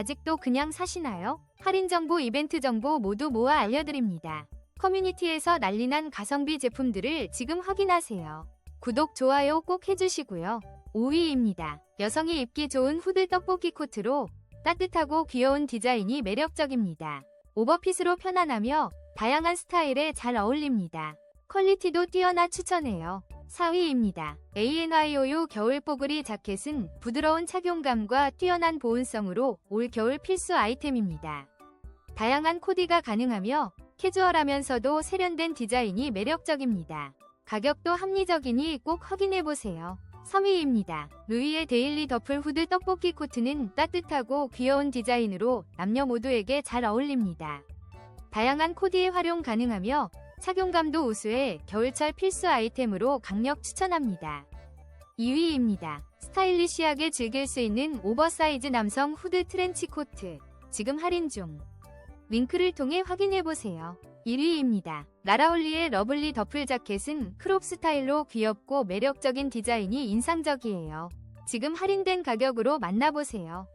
아직도 그냥 사시나요? 할인 정보, 이벤트 정보 모두 모아 알려드립니다. 커뮤니티에서 난리난 가성비 제품들을 지금 확인하세요. 구독, 좋아요 꼭 해주시고요. 5위입니다. 여성이 입기 좋은 후드 떡볶이 코트로 따뜻하고 귀여운 디자인이 매력적입니다. 오버핏으로 편안하며 다양한 스타일에 잘 어울립니다. 퀄리티도 뛰어나 추천해요. 4위입니다. ANYOU 겨울 뽀글이 자켓은 부드러운 착용감과 뛰어난 보온성으로 올 겨울 필수 아이템입니다. 다양한 코디가 가능하며 캐주얼하면서도 세련된 디자인이 매력적입니다. 가격도 합리적이니 꼭 확인해보세요. 3위입니다. 루이의 데일리 더플 후드 떡볶이 코트는 따뜻하고 귀여운 디자인으로 남녀 모두에게 잘 어울립니다. 다양한 코디에 활용 가능하며 착용감도 우수해 겨울철 필수 아이템으로 강력 추천합니다. 2위입니다. 스타일리시하게 즐길 수 있는 오버사이즈 남성 후드 트렌치 코트. 지금 할인 중. 링크를 통해 확인해보세요. 1위입니다. 라라올리의 러블리 더플 자켓은 크롭 스타일로 귀엽고 매력적인 디자인이 인상적이에요. 지금 할인된 가격으로 만나보세요.